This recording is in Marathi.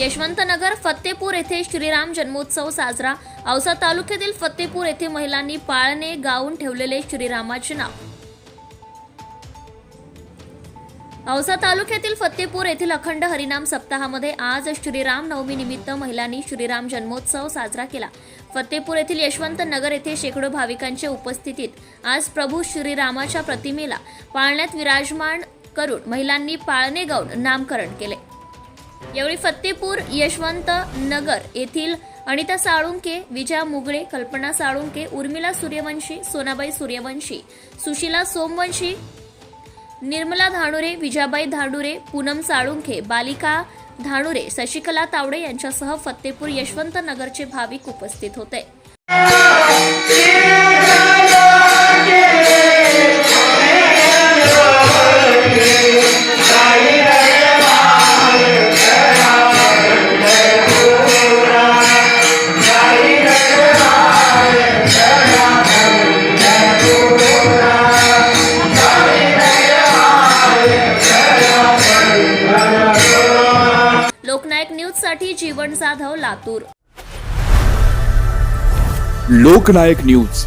यशवंतनगर फत्तेपूर येथे श्रीराम जन्मोत्सव साजरा. औसा तालुक्यातील फत्तेपूर येथे महिलांनी पाळणे गाऊन ठेवलेले श्रीरामाचे नाव. औसा तालुक्यातील फत्तेपूर येथील अखंड हरिनाम सप्ताहामध्ये आज श्रीराम नवमी निमित्त महिलांनी श्रीराम जन्मोत्सव साजरा केला. फत्तेपूर येथील यशवंत नगर येथे शेकडो भाविकांच्या उपस्थितीत आज प्रभू श्रीरामाच्या प्रतिमेला पाळण्यात विराजमान करून महिलांनी पाळणे गाऊन नामकरण केले. यावेळी फत्तेपूर यशवंत नगर येथील अनिता साळुंके विजया मुगळे कल्पना साळुंके उर्मिला सूर्यवंशी सोनाबाई सूर्यवंशी सुशीला सोमवंशी निर्मला धानुरे विजाबाई धानुरे पूनम साळुंखे बालिका धानुरे शशिकला तावडे यांच्यासह फत्तेपूर यशवंत नगरचे भाविक उपस्थित होते. साठी जीवन साधव लातूर. लोकनायक न्यूज.